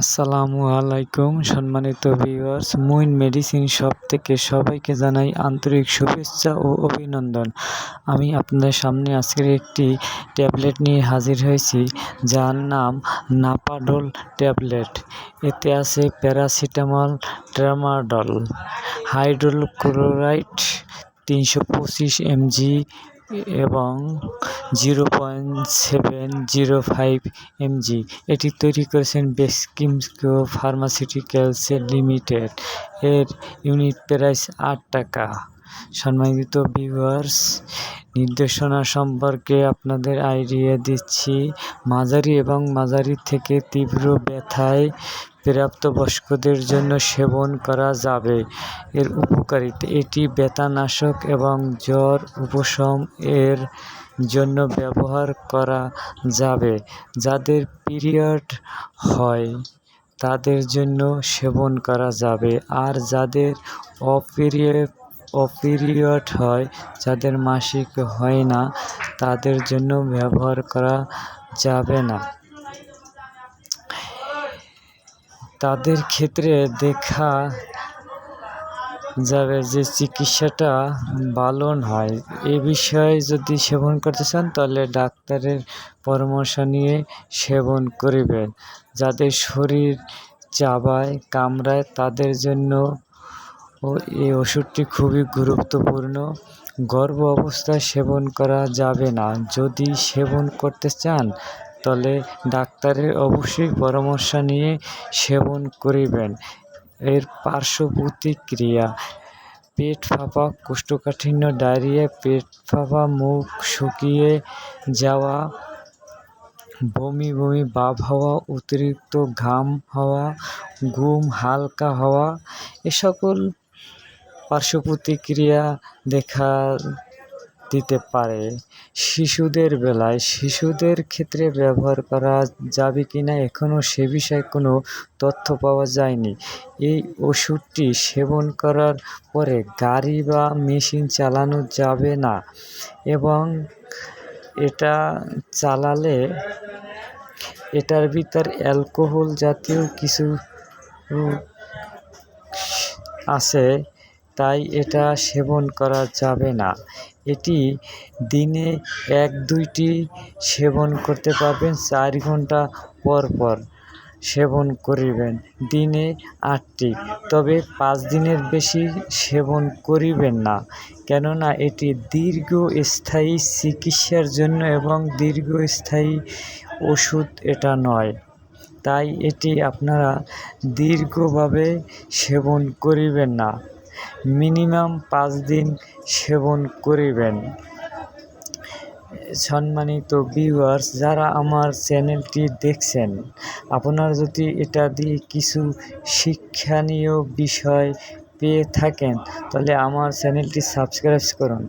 আসসালামু আলাইকুম, সম্মানিত ভিউয়ার্স মুইন মেডিসিন শপ থেকে সবাইকে জানাই আন্তরিক শুভেচ্ছা ও অভিনন্দন। আমি আপনাদের সামনে আজকের একটি ট্যাবলেট নিয়ে হাজির হয়েছি, যার নাম নাপাডোল ট্যাবলেট। এতে আছে প্যারাসিটামল, ট্রামাডল, হাইড্রোক্লোরাইড তিনশো পঁচিশ এমজি এবং zero point seven zero five MG. এটি তৈরি করেছেন বেসকিমকো ফার্মাসিউটিক্যালস লিমিটেড। এর ইউনিট প্রাইস আট টাকা। সম্মানিত ভিউয়ার্স নির্দেশনা সম্পর্কে আপনাদের আইডিয়া দিচ্ছি। মাঝারি এবং মাঝারি থেকে তীব্র ব্যথায় প্রাপ্তবয়স্কদের জন্য সেবন করা যাবে। এর উপকারিতা, এটি ব্যথানাশক এবং জ্বর উপশম এর জন্য ব্যবহার করা যাবে। যাদের পিরিয়ড হয়, তাদের জন্য সেবন করা যাবে। আর যাদের অপিরিয়ড অপিরিয়ড হয়, যাদের মাসিক হয় না, তাদের জন্য ব্যবহার করা যাবে না। তাদের ক্ষেত্রে দেখা যাবে যে চিকিৎসাটা ভালো নয়। এ বিষয়ে যদি সেবন করতে চান, তাহলে ডাক্তারের পরামর্শ নিয়ে সেবন করিবেন। যাদের শরীর চাবায়, কামড়ায়, তাদের জন্য ও এই ওষুধটি খুবই গুরুত্বপূর্ণ। গর্ভ অবস্থায় সেবন করা যাবে না। যদি সেবন করতে চান, তাহলে ডাক্তারের অবশ্যই পরামর্শ নিয়ে সেবন করিবেন। এর পার্শ্ব প্রতিক্রিয়া, পেট ফাঁপা, কোষ্ঠকাঠিন্য, ডায়রিয়া, পেট ফাঁপা, মুখ শুকিয়ে যাওয়া, বমি বমি ভাব হওয়া, অতিরিক্ত ঘাম হওয়া, ঘুম হালকা হওয়া, এ সকল পার্শ্ব প্রতিক্রিয়া দেখা দিতে পারে। শিশুদের বেলায় শিশুদের ক্ষেত্রে ব্যবহার করা যাবে কি না এখনও সে বিষয়ে কোনো তথ্য পাওয়া যায়নি। এই ওষুধটি সেবন করার পরে গাড়ি বা মেশিন চালানো যাবে না এবং এটা চালালে এটার ভিতর অ্যালকোহল জাতীয় কিছু আছে। তাই এটা সেবন করা যাবে না। এটি দিনে এক দুইটি সেবন করতে পারবেন, চার ঘণ্টা পর পর সেবন করিবেন, দিনে আটটি। তবে পাঁচ দিনের বেশি সেবন করিবেন না, কেননা এটি দীর্ঘস্থায়ী চিকিৎসার জন্য এবং দীর্ঘস্থায়ী ওষুধ এটা নয়। তাই এটি আপনারা দীর্ঘভাবে সেবন করিবেন না। মিনিমাম পাঁচ দিন সেবন করিবেন। সম্মানিত ভিউয়ার্স যারা আমার চ্যানেলটি দেখছেন, আপনারা যদি এটা দিয়ে কিছু শিক্ষণীয় বিষয় পেয়ে থাকেন, তাহলে আমার চ্যানেলটি সাবস্ক্রাইব করুন।